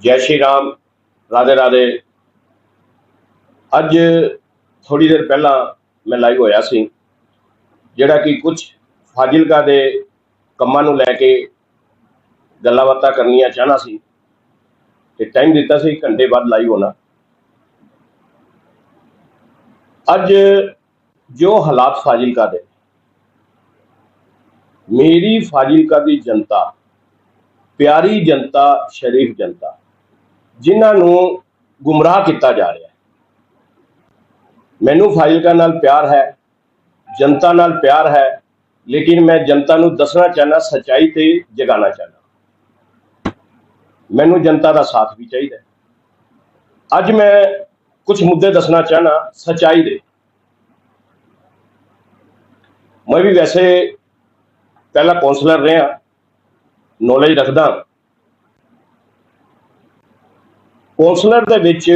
ਜੈ ਸ਼੍ਰੀ ਰਾਮ, ਰਾਧੇ ਰਾਧੇ। ਅੱਜ ਥੋੜੀ ਦੇਰ ਪਹਿਲਾਂ ਮੈਂ ਲਾਈਵ ਹੋਇਆ ਸੀ, ਜਿਹੜਾ ਕਿ ਕੁਝ ਫਾਜ਼ਿਲਕਾ ਦੇ ਕੰਮਾਂ ਨੂੰ ਲੈ ਕੇ ਗੱਲਾਂ ਬਾਤਾਂ ਕਰਨੀਆਂ ਚਾਹਨਾ ਸੀ। ਤੇ ਟਾਈਮ ਦਿੱਤਾ ਸੀ, ਘੰਟੇ ਬਾਅਦ ਲਾਈਵ ਹੋਣਾ। ਅੱਜ ਜੋ ਹਾਲਾਤ ਫਾਜ਼ਿਲਕਾ ਦੇ, ਮੇਰੀ ਫਾਜ਼ਿਲਕਾ ਦੀ ਜਨਤਾ, ਪਿਆਰੀ ਜਨਤਾ, ਸ਼ਰੀਫ ਜਨਤਾ ਜਿਨ੍ਹਾਂ ਨੂੰ ਗੁੰਮਰਾਹ ਕੀਤਾ ਜਾ ਰਿਹਾ ਹੈ। ਮੈਨੂੰ ਫਾਜ਼ਿਲਕਾ ਨਾਲ ਪਿਆਰ ਹੈ, ਜਨਤਾ ਨਾਲ ਪਿਆਰ ਹੈ, ਲੇਕਿਨ ਮੈਂ ਜਨਤਾ ਨੂੰ ਦੱਸਣਾ ਚਾਹਨਾ ਸਚਾਈ ਤੇ ਜਗਾਉਣਾ ਚਾਹਨਾ ਮੈਨੂੰ ਜਨਤਾ ਦਾ ਸਾਥ ਵੀ ਚਾਹੀਦਾ ਅੱਜ ਮੈਂ ਕੁਝ ਮੁੱਦੇ ਦੱਸਣਾ ਚਾਹਨਾ ਸਚਾਈ ਦੇ। ਮੈਂ ਵੀ ਵੈਸੇ ਪਹਿਲਾਂ ਕਾਉਂਸਲਰ ਰਿਹਾ ਨੌਲੇਜ ਰੱਖਦਾ। ਕੌਂਸਲਰ ਦੇ ਵਿੱਚ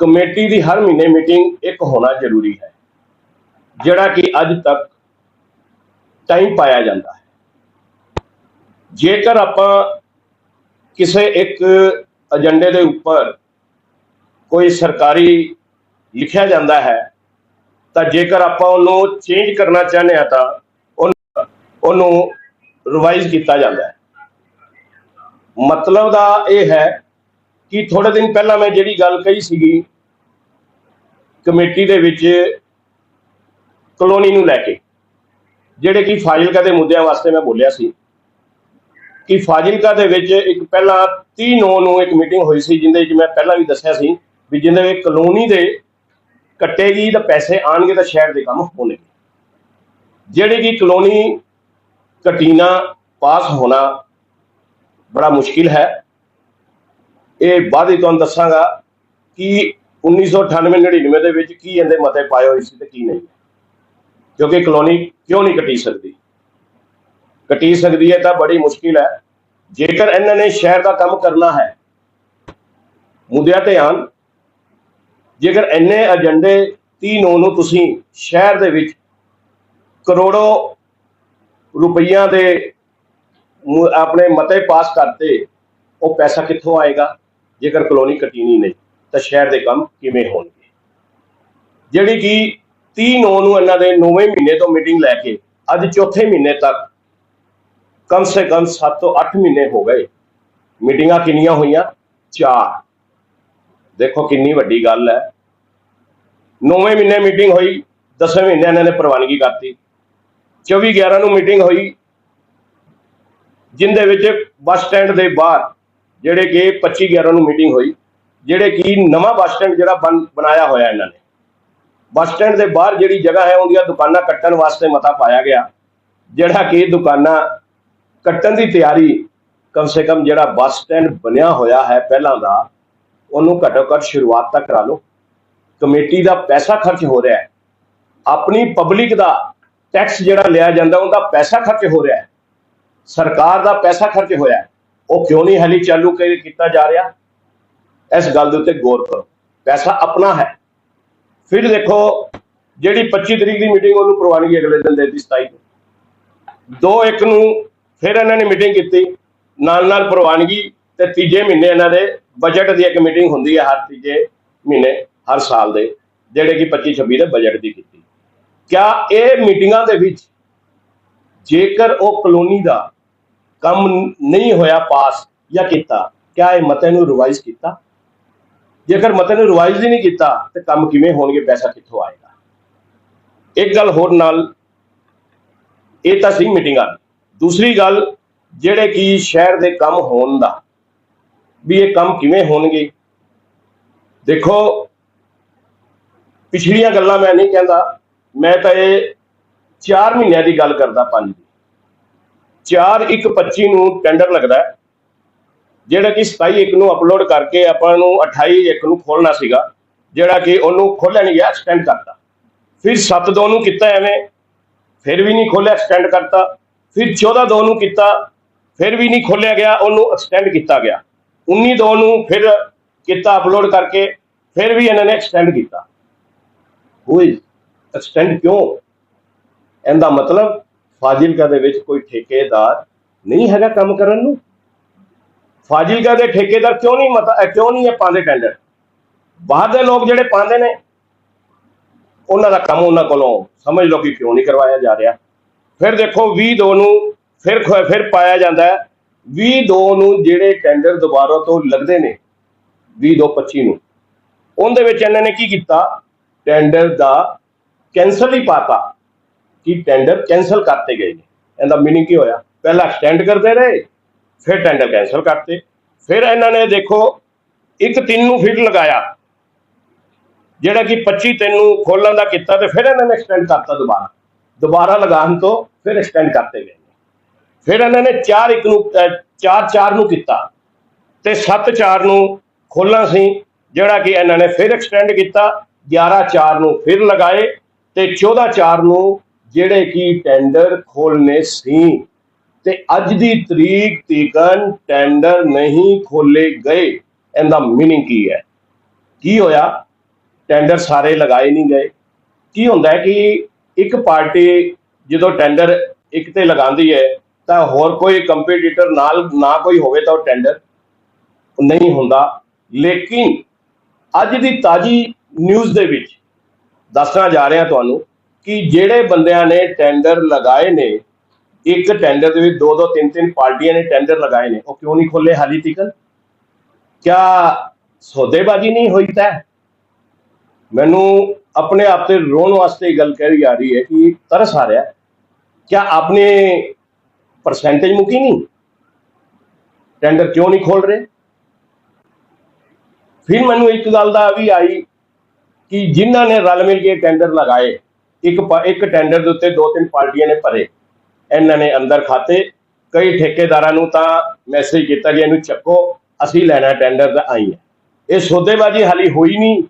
ਕਮੇਟੀ ਦੀ ਹਰ ਮਹੀਨੇ ਮੀਟਿੰਗ ਇੱਕ ਹੋਣਾ ਜ਼ਰੂਰੀ ਹੈ, ਜਿਹੜਾ ਕਿ ਅੱਜ ਤੱਕ ਟਾਈਮ ਪਾਇਆ ਜਾਂਦਾ ਹੈ। ਜੇਕਰ ਆਪਾਂ ਕਿਸੇ ਇੱਕ ਏਜੰਡੇ ਦੇ ਉੱਪਰ ਕੋਈ ਸਰਕਾਰੀ ਲਿਖਿਆ ਜਾਂਦਾ ਹੈ, ਤਾਂ ਜੇਕਰ ਆਪਾਂ ਉਹਨੂੰ ਚੇਂਜ ਕਰਨਾ ਚਾਹੁੰਦੇ ਆ ਤਾਂ ਉਹਨੂੰ ਉਹਨੂੰ ਰਿਵਾਈਜ਼ ਕੀਤਾ ਜਾਂਦਾ ਹੈ। ਮਤਲਬ ਦਾ ਇਹ ਹੈ ਕਿ ਥੋੜੇ ਦਿਨ ਪਹਿਲਾਂ ਮੈਂ ਜਿਹੜੀ ਗੱਲ ਕਹੀ ਸੀਗੀ, ਕਮੇਟੀ ਦੇ ਵਿੱਚ ਕਲੋਨੀ ਨੂੰ ਲੈ ਕੇ, ਜਿਹੜੇ ਕਿ ਫਾਜ਼ਿਲਕਾ ਦੇ ਮੁੱਦਿਆਂ ਵਾਸਤੇ ਮੈਂ ਬੋਲਿਆ ਸੀ, ਕਿ ਫਾਜ਼ਿਲਕਾ ਦੇ ਵਿੱਚ ਇੱਕ ਪਹਿਲਾਂ 30 ਨੌ ਨੂੰ ਇੱਕ ਮੀਟਿੰਗ ਹੋਈ ਸੀ, ਜਿੰਦੇ ਵਿੱਚ ਮੈਂ ਪਹਿਲਾਂ ਵੀ ਦੱਸਿਆ ਸੀ ਵੀ ਜਿੰਦੇ ਵਿੱਚ ਕਲੋਨੀ ਦੇ ਕੱਟੇਗੀ ਤਾਂ ਪੈਸੇ ਆਣਗੇ ਤਾਂ ਸ਼ਹਿਰ ਦੇ ਕੰਮ ਹੋਣਗੇ। ਜਿਹੜੇ ਕਿ ਕਲੋਨੀ ਕਟੀਨਾ ਪਾਸ ਹੋਣਾ ਬੜਾ ਮੁਸ਼ਕਿਲ ਹੈ। ਇਹ ਬਾਅਦ ਹੀ ਤੁਹਾਨੂੰ ਦੱਸਾਂਗਾ ਕਿ 1998 99 ਦੇ ਵਿੱਚ ਕੀ ਇਹਦੇ ਮਤੇ ਪਾਏ ਹੋਏ ਸੀ ਤੇ ਕੀ ਨਹੀਂ। ਕਿਉਂਕਿ ਕਲੋਨੀ ਕਿਉਂ ਨਹੀਂ ਕਟੀ ਸਕਦੀ? ਕਟੀ ਸਕਦੀ ਹੈ ਤਾਂ ਬੜੀ ਮੁਸ਼ਕਿਲ ਹੈ। ਜੇਕਰ ਇਹਨਾਂ ਨੇ ਸ਼ਹਿਰ ਦਾ ਕੰਮ ਕਰਨਾ ਹੈ, ਮੁੱਦਿਆਂ ਤੇ ਆਉਣ, ਜੇਕਰ ਇੰਨੇ ਏਜੰਡੇ 30 ਨੌ ਨੂੰ ਤੁਸੀਂ ਸ਼ਹਿਰ ਦੇ ਵਿੱਚ ਕਰੋੜੋ ਰੁਪਈਆਂ ਦੇ ਆਪਣੇ ਮਤੇ ਪਾਸ ਕਰਤੇ ਉਹ ਪੈਸਾ ਕਿੱਥੋਂ ਆਏਗਾ? ਜੇਕਰ ਕਲੋਨੀ ਕਟੀਨੀ ਨਹੀਂ, ਤਾਂ ਸ਼ਹਿਰ ਦੇ ਕੰਮ ਕਿਵੇਂ ਹੋਣਗੇ? ਜਿਹੜੀ ਕਿ 30 ਨੌ ਨੂੰ ਇਹਨਾਂ ਦੇ 9ਵੇਂ ਮਹੀਨੇ ਤੋਂ ਮੀਟਿੰਗ ਲੈ ਕੇ ਅੱਜ ਚੌਥੇ ਮਹੀਨੇ ਤੱਕ ਕਮ ਸੇ ਕਮ 7 ਤੋਂ 8 ਮਹੀਨੇ ਹੋ ਗਏ। ਮੀਟਿੰਗਾਂ ਕਿੰਨੀਆਂ ਹੋਈਆਂ? ਚਾਰ। ਦੇਖੋ ਕਿੰਨੀ ਵੱਡੀ ਗੱਲ ਹੈ। 9ਵੇਂ ਮਹੀਨੇ ਮੀਟਿੰਗ ਹੋਈ 10ਵੇਂ ਮਹੀਨੇ ਇਹਨਾਂ ਨੇ ਪ੍ਰਵਾਨਗੀ ਕਰਤੀ। 24 11 ਨੂੰ ਮੀਟਿੰਗ ਹੋਈ ਜਿੰਦੇ ਵਿੱਚ ਬੱਸ ਸਟੈਂਡ ਦੇ ਬਾਹਰ, ਜਿਹੜੇ ਕਿ 25 11 ਨੂੰ ਮੀਟਿੰਗ ਹੋਈ, ਜਿਹੜੇ ਕਿ ਨਵਾਂ ਬੱਸ ਸਟੈਂਡ ਜਿਹੜਾ ਬਣ- ਬਣਾਇਆ ਹੋਇਆ ਇਹਨਾਂ ਨੇ। ਬੱਸ ਸਟੈਂਡ ਦੇ ਬਾਹਰ ਜਿਹੜੀ ਜਗ੍ਹਾ ਹੈ, ਉਹਦੀਆਂ ਦੁਕਾਨਾਂ ਕੱਟਣ ਵਾਸਤੇ ਮਤਾ ਪਾਇਆ ਗਿਆ। ਜਿਹੜਾ ਕਿ ਦੁਕਾਨਾਂ ਕੱਟਣ ਦੀ ਤਿਆਰੀ ਕਮ ਸੇ ਕਮ ਜਿਹੜਾ ਬੱਸ ਸਟੈਂਡ ਬਣਿਆ ਹੋਇਆ ਹੈ ਪਹਿਲਾਂ ਦਾ, ਉਹਨੂੰ ਘੱਟੋ ਘੱਟ ਸ਼ੁਰੂਆਤ ਤਾਂ ਕਰਾ ਲਓ। ਕਮੇਟੀ ਦਾ ਪੈਸਾ ਖਰਚ ਹੋ ਰਿਹਾ ਹੈ। ਆਪਣੀ ਪਬਲਿਕ ਦਾ ਟੈਕਸ ਜਿਹੜਾ ਲਿਆ ਜਾਂਦਾ, ਉਹਦਾ ਪੈਸਾ ਖਰਚ ਹੋ ਰਿਹਾ ਹੈ। ਸਰਕਾਰ ਦਾ ਪੈਸਾ ਖਰਚ ਹੋਇਆ ਉਹ ਕਿਉਂ ਨਹੀਂ ਹਾਲੀ ਚਾਲੂ ਕੀਤਾ ਜਾ ਰਿਹਾ? ਇਸ ਗੱਲ ਦੇ ਉੱਤੇ ਗੌਰ ਕਰੋ। ਪੈਸਾ ਆਪਣਾ ਹੈ। ਫਿਰ ਦੇਖੋ, ਜਿਹੜੀ 25 ਤਰੀਕ ਦੀ ਮੀਟਿੰਗ ਉਹਨੂੰ ਪ੍ਰਵਾਨਗੀ ਅਗਲੇ ਦਿਨ ਦੇ ਦਿੱਤੀ 27 ਨੂੰ। ਦੋ ਇੱਕ ਨੂੰ ਫਿਰ ਇਹਨਾਂ ਨੇ ਮੀਟਿੰਗ ਕੀਤੀ। ਨਾਲ ਨਾਲ ਪ੍ਰਵਾਨਗੀ ਤੇ ਤੀਜੇ ਮਹੀਨੇ ਇਹਨਾਂ ਦੇ ਬਜਟ ਦੀ ਇੱਕ ਮੀਟਿੰਗ ਹੁੰਦੀ ਹੈ ਹਰ ਤੀਜੇ ਮਹੀਨੇ, ਹਰ ਸਾਲ ਦੇ, ਜਿਹੜੇ ਕਿ 25 26 ਦੇ ਬਜਟ ਦੀ ਕੀਤੀ। ਕਿਆ ਇਹ ਮੀਟਿੰਗਾਂ ਦੇ ਵਿੱਚ ਜੇਕਰ ਉਹ ਕਲੋਨੀ ਦਾ ਕੰਮ ਨਹੀਂ ਹੋਇਆ, ਪਾਸ ਜਾਂ ਕੀਤਾ, ਕਿਆ ਇਹ ਮਤੇ ਨੂੰ ਰਿਵਾਈਜ਼ ਕੀਤਾ? ਜੇਕਰ ਮਤੇ ਨੂੰ ਰਿਵਾਈਜ਼ ਹੀ ਨਹੀਂ ਕੀਤਾ, ਤੇ ਕੰਮ ਕਿਵੇਂ ਹੋਣਗੇ, ਪੈਸਾ ਕਿੱਥੋਂ ਆਏਗਾ? ਇੱਕ ਗੱਲ ਹੋਰ ਨਾਲ, ਇਹ ਤਾਂ ਸੀ ਮੀਟਿੰਗਾਂ ਦੀ ਦੂਸਰੀ ਗੱਲ, ਜਿਹੜੇ ਕਿ ਸ਼ਹਿਰ ਦੇ ਕੰਮ ਹੋਣ ਦਾ, ਵੀ ਇਹ ਕੰਮ ਕਿਵੇਂ ਹੋਣਗੇ? ਦੇਖੋ, ਪਿਛਲੀਆਂ ਗੱਲਾਂ ਮੈਂ ਨਹੀਂ ਕਹਿੰਦਾ, ਮੈਂ ਤਾਂ ਇਹ 4 ਮਹੀਨਿਆਂ ਦੀ ਗੱਲ ਕਰਦਾ, ਪੰਜ ਦੀ 4 1 25 ਨੂੰ ਟੈਂਡਰ ਲੱਗਦਾ ਹੈ, ਜਿਹੜਾ ਕਿ 27 ਇੱਕ ਨੂੰ ਅਪਲੋਡ ਕਰਕੇ ਆਪਾਂ ਨੂੰ 28 ਇੱਕ ਨੂੰ ਖੋਲਣਾ ਸੀਗਾ, ਜਿਹੜਾ ਕਿ ਉਹਨੂੰ ਖੋਲਿਆ ਨਹੀਂ ਗਿਆ ਐਕਸਟੈਂਡ ਕਰਤਾ। ਫਿਰ 7 ਦੋ ਨੂੰ ਕੀਤਾ ਐਵੇਂ, ਫਿਰ ਵੀ ਨਹੀਂ ਖੋਲਿਆ ਐਕਸਟੈਂਡ ਕਰਤਾ। ਫਿਰ 14 ਦੋ ਨੂੰ ਕੀਤਾ, ਫਿਰ ਵੀ ਨਹੀਂ ਖੋਲਿਆ ਗਿਆ, ਉਹਨੂੰ ਐਕਸਟੈਂਡ ਕੀਤਾ ਗਿਆ। 19 ਦੋ ਨੂੰ ਫਿਰ ਕੀਤਾ ਅਪਲੋਡ ਕਰਕੇ, ਫਿਰ ਵੀ ਇਹਨਾਂ ਨੇ ਐਕਸਟੈਂਡ ਕੀਤਾ। ਹੋਈ ਐਕਸਟੈਂਡ ਕਿਉਂ? ਇਹਦਾ ਮਤਲਬ ਫਾਜ਼ਿਲਕਾ ਦੇ ਵਿੱਚ ਕੋਈ ਠੇਕੇਦਾਰ ਨਹੀਂ ਹੈਗਾ ਕੰਮ ਕਰਨ ਨੂੰ? ਫਾਜ਼ਿਲਕਾ ਦੇ ਠੇਕੇਦਾਰ ਕਿਉਂ ਨਹੀਂ ਮਤਾ ਕਿਉਂ ਨਹੀਂ ਇਹ ਪਾਉਂਦੇ ਟੈਂਡਰ ਬਾਹਰ ਦੇ ਲੋਕ ਜਿਹੜੇ ਪਾਉਂਦੇ ਨੇ, ਉਹਨਾਂ ਦਾ ਕੰਮ ਉਹਨਾਂ ਕੋਲੋਂ ਸਮਝ ਲਓ ਕਿ ਕਿਉਂ ਨਹੀਂ ਕਰਵਾਇਆ ਜਾ ਰਿਹਾ। ਫਿਰ ਦੇਖੋ 20 ਦੋ ਨੂੰ ਫਿਰ ਫਿਰ ਪਾਇਆ ਜਾਂਦਾ ਹੈ। 20 ਦੋ ਨੂੰ ਜਿਹੜੇ ਟੈਂਡਰ ਦੁਬਾਰਾ ਤੋਂ ਲੱਗਦੇ ਨੇ 20 ਦੋ 25 ਨੂੰ, ਉਹਦੇ ਵਿੱਚ ਇਹਨਾਂ ਨੇ ਕੀ ਕੀਤਾ? ਟੈਂਡਰ ਦਾ ਕੈਂਸਲ ਹੀ ਪਾਤਾ। ਕਿ ਟੈਂਡਰ ਕੈਂਸਲ ਕਰਤੇ ਗਏ ਨੇ। ਇਹਦਾ ਮੀਨਿੰਗ ਕੀ ਹੋਇਆ? ਪਹਿਲਾਂ ਐਕਸਟੈਂਡ ਕਰਦੇ ਰਹੇ, ਫਿਰ ਟੈਂਡਰ ਕੈਂਸਲ ਕਰਤੇ। ਫਿਰ ਇਹਨਾਂ ਨੇ ਦੇਖੋ, ਇੱਕ ਤਿੰਨ ਨੂੰ ਫਿਰ ਲਗਾਇਆ। ਜਿਹੜਾ ਕਿ 25 ਤਿੰਨ ਨੂੰ ਖੋਲਣ ਦਾ ਕੀਤਾ ਤੇ ਫਿਰ ਇਹਨਾਂ ਨੇ ਐਕਸਟੈਂਡ ਕਰਤਾ ਦੁਬਾਰਾ। ਦੁਬਾਰਾ ਲਗਾਉਣ ਤੋਂ ਫਿਰ ਐਕਸਟੈਂਡ ਕਰਤੇ ਗਏ ਨੇ। ਫਿਰ ਇਹਨਾਂ ਨੇ 4 ਇੱਕ ਨੂੰ 4 4 ਨੂੰ ਕੀਤਾ ਤੇ 7 4 ਨੂੰ ਖੋਲਣਾ ਸੀ, ਜਿਹੜਾ ਕਿ ਇਹਨਾਂ ਨੇ ਫਿਰ ਐਕਸਟੈਂਡ ਕੀਤਾ। 11 4 ਨੂੰ ਫਿਰ ਲਗਾਏ ਤੇ 14 4 ਨੂੰ ਜਿਹੜੇ ਕਿ ਟੈਂਡਰ ਖੋਲਨੇ ਸੀ। ਤੇ ਅੱਜ ਦੀ ਤਰੀਕ ਤੀਕਨ ਟੈਂਡਰ ਨਹੀਂ ਖੋਲੇ ਗਏ, ਇਹਦਾ ਮੀਨਿੰਗ ਕੀ ਹੈ? ਕੀ ਹੋਇਆ? ਟੈਂਡਰ ਸਾਰੇ ਲਗਾਏ ਨਹੀਂ ਗਏ। ਕੀ ਹੁੰਦਾ ਹੈ ਕਿ ਇੱਕ ਪਾਰਟੀ ਜਦੋਂ ਟੈਂਡਰ ਇੱਕ ਤੇ ਲਗਾਉਂਦੀ ਹੈ, ਤਾਂ ਹੋਰ ਕੋਈ ਕੰਪੀਟੀਟਰ ਨਾਲ ਨਾ ਕੋਈ ਹੋਵੇ ਤਾਂ ਉਹ ਟੈਂਡਰ ਨਹੀਂ ਹੁੰਦਾ। ਲੇਕਿਨ ਅੱਜ ਦੀ ਤਾਜੀ ਨਿਊਜ਼ ਦੇ ਵਿੱਚ ਦੱਸਣਾ ਜਾ ਰਿਹਾ ਤੁਹਾਨੂੰ ਕਿ ਜਿਹੜੇ ਬੰਦਿਆਂ ਨੇ ਟੈਂਡਰ ਲਗਾਏ ਨੇ, ਇੱਕ ਟੈਂਡਰ ਦੇ ਵਿੱਚ ਦੋ ਦੋ ਤਿੰਨ ਤਿੰਨ ਪਾਰਟੀਆਂ ਨੇ ਟੈਂਡਰ ਲਗਾਏ ਨੇ, ਉਹ ਕਿਉਂ ਨਹੀਂ ਖੋਲੇ ਹਾਲੀ ਤੱਕ ਕਿਆ ਸੌਦੇਬਾਜ਼ੀ ਨਹੀਂ ਹੋਈ ਤਾਂ? ਮੈਨੂੰ ਆਪਣੇ ਆਪ ਤੇ ਰੋਣ ਵਾਸਤੇ ਇਹ ਗੱਲ ਕਹਿ ਆ ਰਹੀ ਹੈ ਕਿ ਤਰਸ ਆ ਰਿਹਾ। ਕਿਆ ਆਪਨੇ ਪਰਸੈਂਟੇਜ ਮੁੱਕੀ ਨਹੀਂ? ਟੈਂਡਰ ਕਿਉਂ ਨਹੀਂ ਖੋਲ ਰਹੇ? ਫਿਰ ਮੈਨੂੰ ਇੱਕ ਗੱਲ ਦਾ ਵੀ ਆਈ ਕਿ ਜਿਨ੍ਹਾਂ ਨੇ ਰਲ ਮਿਲ ਕੇ ਟੈਂਡਰ ਲਗਾਏ ਇੱਕ ਪ- ਇੱਕ ਟੈਂਡਰ ਦੇ ਉੱਤੇ ਦੋ ਤਿੰਨ ਪਾਰਟੀਆਂ ਨੇ ਭਰੇ। ਇਹਨਾਂ ਨੇ ਅੰਦਰ ਖਾਤੇ। ਕਈ ਠੇਕੇਦਾਰਾਂ ਨੂੰ ਤਾਂ ਮੈਸੇਜ ਕੀਤਾ ਕਿ ਇਹਨੂੰ ਚੱਕੋ, ਅਸੀਂ ਲੈਣਾ ਟੈਂਡਰ ਤਾਂ ਆਈ ਹੈ। ਇਹ ਸੌਦੇਬਾਜ਼ੀ ਹਾਲੀ ਹੋਈ ਨਹੀਂ,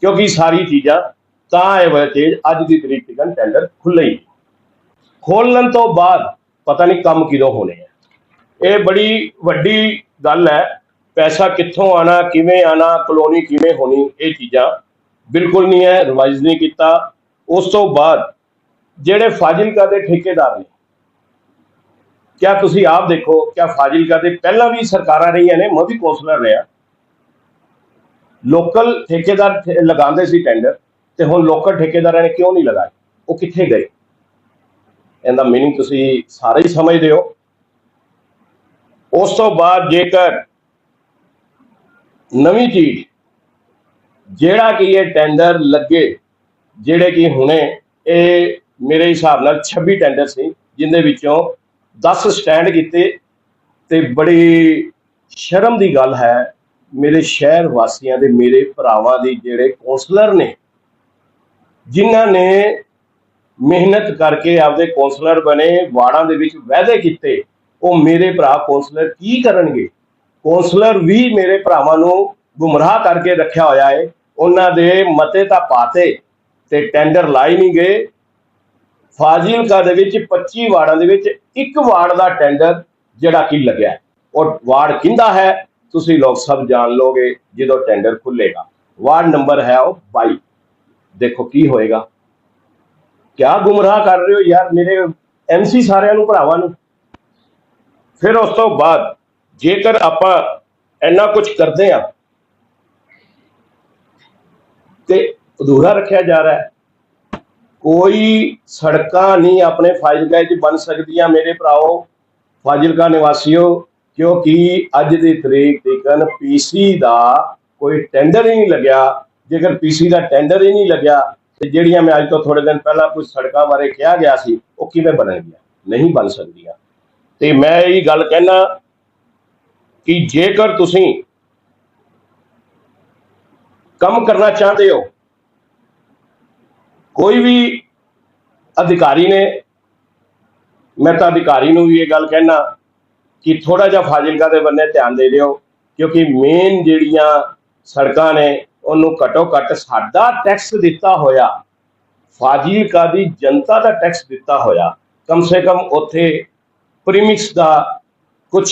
ਕਿਉਂਕਿ ਸਾਰੀ ਚੀਜ਼ਾਂ ਤਾਂ ਇਹ ਵਜ੍ਹਾ ਤੇ ਅੱਜ ਦੀ ਤਰੀਕ ਤੱਕ ਟੈਂਡਰ ਖੁੱਲੇ ਹੀ। ਖੋਲਣ ਤੋਂ ਬਾਅਦ ਪਤਾ ਨਹੀਂ ਕੰਮ ਕਿਦੋਂ ਹੋਣੇ ਆ। ਇਹ ਬੜੀ ਵੱਡੀ ਗੱਲ ਹੈ, ਪੈਸਾ ਕਿੱਥੋਂ ਆਣਾ ਕਿਵੇਂ ਆਣਾ ਕਲੋਨੀ ਕਿਵੇਂ ਹੋਣੀ, ਇਹ ਚੀਜ਼ਾਂ ਬਿਲਕੁਲ ਨਹੀਂ ਹੈ ਰਿਵਾਈਜ਼ ਨਹੀਂ ਕੀਤਾ। ਉਸ ਤੋਂ ਬਾਅਦ ਜਿਹੜੇ ਫਾਜ਼ਿਲਕਾ ਦੇ ਠੇਕੇਦਾਰ ਨੇ, ਕਿਆ ਤੁਸੀਂ ਆਪ ਦੇਖੋ, ਕਿਆ ਫਾਜ਼ਿਲਕਾ ਦੇ ਪਹਿਲਾਂ ਵੀ ਸਰਕਾਰਾਂ ਰਹੀਆਂ ਨੇ, ਮੈਂ ਵੀ ਕੌਂਸਲਰ ਰਿਹਾ। ਲੋਕਲ ਠੇਕੇਦਾਰ ਲਗਾਉਂਦੇ ਸੀ ਟੈਂਡਰ ਤੇ ਹੁਣ ਲੋਕਲ ਠੇਕੇਦਾਰਾਂ ਨੇ ਕਿਉਂ ਨਹੀਂ ਲਗਾਏ? ਉਹ ਕਿੱਥੇ ਗਏ? ਇਹਦਾ ਮੀਨਿੰਗ ਤੁਸੀਂ ਸਾਰੇ ਹੀ ਸਮਝਦੇ ਹੋ। ਉਸ ਤੋਂ ਬਾਅਦ ਜੇਕਰ ਨਵੀਂ ਚੀਜ਼, ਜਿਹੜਾ ਕਿ ਇਹ ਟੈਂਡਰ ਲੱਗੇ ਜਿਹੜੇ ਕਿ ਹੁਣੇ ਇਹ ਮੇਰੇ ਹਿਸਾਬ ਨਾਲ 26 ਟੈਂਡਰ ਸੀ, ਜਿੰਦੇ ਵਿੱਚੋਂ 10 ਸਟੈਂਡ ਕੀਤੇ ਤੇ ਬੜੀ ਸ਼ਰਮ ਦੀ ਗੱਲ ਹੈ, ਮੇਰੇ ਸ਼ਹਿਰ ਵਾਸੀਆਂ ਦੇ, ਮੇਰੇ ਭਰਾਵਾਂ ਦੇ ਜਿਹੜੇ ਕੌਂਸਲਰ ਨੇ, ਜਿਨ੍ਹਾਂ ਨੇ ਮਿਹਨਤ ਕਰਕੇ ਆਪਦੇ ਕੌਂਸਲਰ ਬਣੇ ਵਾਰਡਾਂ ਦੇ ਵਿੱਚ ਵਾਅਦੇ ਕੀਤੇ, ਉਹ ਮੇਰੇ ਭਰਾ ਕੌਂਸਲਰ ਕੀ ਕਰਨਗੇ? ਕੌਂਸਲਰ ਵੀ ਮੇਰੇ ਭਰਾਵਾਂ ਨੂੰ ਗੁੰਮਰਾਹ ਕਰਕੇ ਰੱਖਿਆ ਹੋਇਆ ਹੈ ਉਹਨਾਂ ਦੇ ਮਤੇ ਤਾਂ ਪਾਤੇ ਤੇ ਟੈਂਡਰ ਲਾਏ ਨਹੀਂ ਗਏ। ਫਾਜ਼ਿਲਕਾ ਦੇ ਵਿੱਚ 25 ਵਾਰਡਾਂ ਦੇ ਵਿੱਚ ਇੱਕ ਵਾਰਡ ਦਾ ਟੈਂਡਰ ਜਿਹੜਾ ਕਿ ਲੱਗਿਆ। ਹੈ। ਵਾਰਡ ਕਿੰਦਾ ਹੈ, ਤੁਸੀਂ ਲੋਕ ਸਭ ਜਾਣ ਲੋਗੇ ਜਦੋਂ ਟੈਂਡਰ ਖੁੱਲੇਗਾ। ਵਾਰਡ ਨੰਬਰ ਹੈ ਉਹ 22 ਦੇਖੋ ਕੀ ਹੋਏਗਾ। ਕਿਆ ਗੁੰਮਰਾਹ ਕਰ ਰਹੇ ਹੋ ਯਾਰ ਮੇਰੇ ਐਮਸੀ ਸਾਰਿਆਂ ਨੂੰ, ਭਰਾਵਾਂ ਨੂੰ। ਫਿਰ ਉਸ ਤੋਂ ਬਾਅਦ ਜੇਕਰ ਆਪਾਂ ਇੰਨਾ ਕੁਝ ਕਰਦੇ ਆ ਤੇ ਅਧੂਰਾ ਰੱਖਿਆ ਜਾ ਰਿਹਾ ਹੈ। ਕੋਈ ਸੜਕਾਂ ਨਹੀਂ ਆਪਣੇ ਫਾਜ਼ਿਲਕਾ 'ਚ ਬਣ ਸਕਦੀਆਂ। ਮੇਰੇ ਭਰਾਓ ਫਾਜ਼ਿਲਕਾ ਨਿਵਾਸੀਓ, ਕਿਉਂਕਿ ਅੱਜ ਦੀ ਤਰੀਕ ਤੱਕ ਪੀਸੀ ਦਾ ਕੋਈ ਟੈਂਡਰ ਹੀ ਨਹੀਂ ਲੱਗਿਆ। ਜੇਕਰ ਪੀਸੀ ਦਾ ਟੈਂਡਰ ਹੀ ਨਹੀਂ ਲੱਗਿਆ, ਤੇ ਜਿਹੜੀਆਂ ਮੈਂ ਅੱਜ ਤੋਂ ਥੋੜੇ ਦਿਨ ਪਹਿਲਾਂ ਕੁਝ ਸੜਕਾਂ ਬਾਰੇ ਕਿਹਾ ਗਿਆ ਸੀ, ਉਹ ਕਿਵੇਂ ਬਣਨਗੀਆਂ? ਨਹੀਂ ਬਣ ਸਕਦੀਆਂ। ਤੇ ਮੈਂ ਇਹ ਗੱਲ ਕਹਿਣਾ ਕਿ ਜੇਕਰ ਤੁਸੀਂ ਕੰਮ ਕਰਨਾ ਚਾਹੁੰਦੇ ਹੋ ਕੋਈ ਵੀ ਅਧਿਕਾਰੀ ਨੇ, ਮੈਂ ਤਾਂ ਅਧਿਕਾਰੀ ਨੂੰ ਵੀ ਇਹ ਗੱਲ ਕਹਿਣਾ ਕਿ ਥੋੜਾ ਜਿਹਾ ਫਾਜ਼ਿਲਕਾ ਦੇ ਬੰਨੇ ਧਿਆਨ ਦੇ ਦਿਓ, ਕਿਉਂਕਿ ਮੇਨ ਜਿਹੜੀਆਂ ਸੜਕਾਂ ਨੇ, ਉਹਨੂੰ ਘਟੋ ਘੱਟ ਸਾਡਾ ਟੈਕਸ ਦਿੱਤਾ ਹੋਇਆ, ਫਾਜ਼ਿਲਕਾ ਦੀ ਜਨਤਾ ਦਾ ਟੈਕਸ ਦਿੱਤਾ ਹੋਇਆ, ਕਮ ਸੇ ਕਮ ਉੱਥੇ ਪ੍ਰੀਮਿਕਸ ਦਾ ਕੁਝ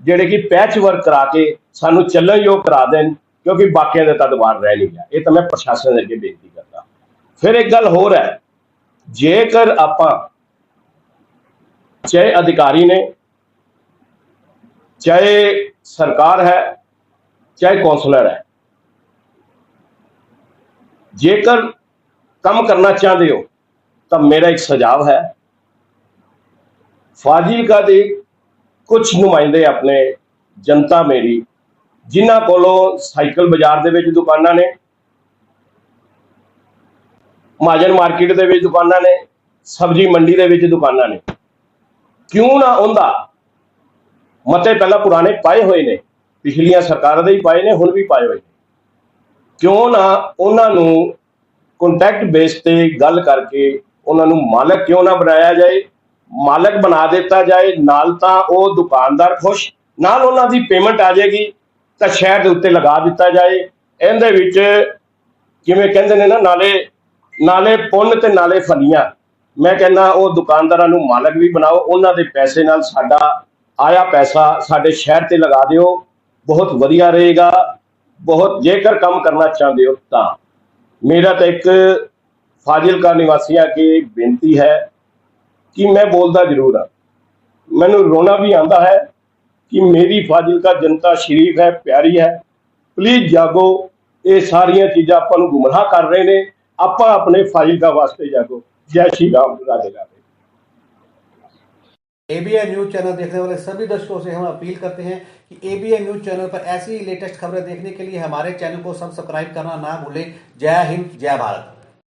ਜਿਹੜੇ ਕਿ ਪੈਚ ਵਰਕ ਕਰਾ ਕੇ ਸਾਨੂੰ ਚੱਲਣ ਯੋਗ ਕਰਾ ਦੇਣ, ਕਿਉਂਕਿ ਬਾਕੀਆਂ ਦੇ ਤਾਂ ਦਬਾਅ ਰਹਿ ਨਹੀਂ ਗਿਆ। ਇਹ ਤਾਂ ਮੈਂ ਪ੍ਰਸ਼ਾਸਨ ਦੇ ਅੱਗੇ ਬੇਨਤੀ ਕਰਦਾ। ਫਿਰ ਇੱਕ ਗੱਲ ਹੋਰ ਹੈ, ਜੇਕਰ ਆਪਾਂ ਚਾਹੇ ਅਧਿਕਾਰੀ ਨੇ, ਚਾਹੇ ਸਰਕਾਰ ਹੈ, ਚਾਹੇ ਕੌਂਸਲਰ ਹੈ, ਜੇਕਰ ਕੰਮ ਕਰਨਾ ਚਾਹੁੰਦੇ ਹੋ, ਤਾਂ ਮੇਰਾ ਇੱਕ ਸੁਝਾਅ ਹੈ, ਫਾਜ਼ਿਲਕਾ ਦੇ ਕੁਝ ਨੁਮਾਇੰਦੇ ਆਪਣੇ ਜਨਤਾ ਮੇਰੀ, ਜਿਨ੍ਹਾਂ ਕੋਲੋਂ ਸਾਈਕਲ ਬਾਜ਼ਾਰ ਦੇ ਵਿੱਚ ਦੁਕਾਨਾਂ ਨੇ ਮਹਾਜਨ ਮਾਰਕੀਟ ਦੇ ਵਿੱਚ ਦੁਕਾਨਾਂ ਨੇ, ਸਬਜ਼ੀ ਮੰਡੀ ਦੇ ਵਿੱਚ ਦੁਕਾਨਾਂ ਨੇ। ਕਿਉਂ ਨਾ ਉਹਦਾ ਮਤੇ ਪਹਿਲਾਂ ਪੁਰਾਣੇ ਪਾਏ ਹੋਏ ਨੇ, ਪਿਛਲੀਆਂ ਸਰਕਾਰਾਂ ਦੇ ਹੀ ਪਾਏ ਨੇ, ਹੁਣ ਵੀ ਪਾਏ ਹੋਏ ਕਿਉਂ ਨਾ ਉਹਨਾਂ ਨੂੰ ਕੰਟੈਕਟ ਬੇਸ ਤੇ ਗੱਲ ਕਰਕੇ ਉਹਨਾਂ ਨੂੰ ਮਾਲਕ ਕਿਉਂ ਨਾ ਬਣਾਇਆ ਜਾਏ, ਮਾਲਕ ਬਣਾ ਦਿੱਤਾ ਜਾਏ, ਨਾਲ ਤਾਂ ਉਹ ਦੁਕਾਨਦਾਰ ਖੁਸ਼, ਨਾਲ ਉਹਨਾਂ ਦੀ ਪੇਮੈਂਟ ਆ ਜਾਏਗੀ, ਤਾਂ ਸ਼ਹਿਰ ਦੇ ਉੱਤੇ ਲਗਾ ਦਿੱਤਾ ਜਾਏ। ਇਹਦੇ ਵਿੱਚ ਜਿਵੇਂ ਕਹਿੰਦੇ ਨੇ ਨਾ, ਨਾਲੇ ਨਾਲੇ ਪੁੰਨ ਤੇ ਨਾਲੇ ਫਲੀਆਂ। ਮੈਂ ਕਹਿੰਦਾ, ਉਹ ਦੁਕਾਨਦਾਰਾਂ ਨੂੰ ਮਾਲਕ ਵੀ ਬਣਾਓ, ਉਹਨਾਂ ਦੇ ਪੈਸੇ ਨਾਲ ਸਾਡਾ ਆਇਆ ਪੈਸਾ ਸਾਡੇ ਸ਼ਹਿਰ ਤੇ ਲਗਾ ਦਿਓ। ਬਹੁਤ ਵਧੀਆ ਰਹੇਗਾ। ਬਹੁਤ ਜੇਕਰ ਕੰਮ ਕਰਨਾ ਚਾਹੁੰਦੇ ਹੋ ਤਾਂ। ਮੇਰਾ ਤਾਂ ਇੱਕ ਫਾਜ਼ਿਲਕਾ ਨਿਵਾਸੀਆਂ ਕੀ ਬੇਨਤੀ ਹੈ ਕਿ ਮੈਂ ਬੋਲਦਾ ਜ਼ਰੂਰ ਹਾਂ। ਮੈਨੂੰ ਰੋਣਾ ਵੀ ਆਉਂਦਾ ਹੈ ਕਿ ਮੇਰੀ ਫਾਜ਼ਿਲਕਾ ਜਨਤਾ ਸ਼ਰੀਫ ਹੈ, ਪਿਆਰੀ ਹੈ। ਪਲੀਜ਼ ਜਾਗੋ, ਇਹ ਸਾਰੀਆਂ ਚੀਜ਼ਾਂ ਆਪਾਂ ਨੂੰ ਗੁੰਮਰਾਹ ਕਰ ਰਹੇ ਨੇ। ਆਪਾਂ ਆਪਣੇ ਫਾਜ਼ਿਲਕਾ ਵਾਸਤੇ ਜਾਗੋ ਜੈ Shri Ram Radhe Radhe ABN news channel देखने वाले सभी दर्शकों से हम अपील करते हैं कि एबीएन न्यूज चैनल पर ऐसी ही लेटेस्ट खबरें देखने के लिए हमारे चैनल को सब्सक्राइब करना ना भूलें जय हिंद जय भारत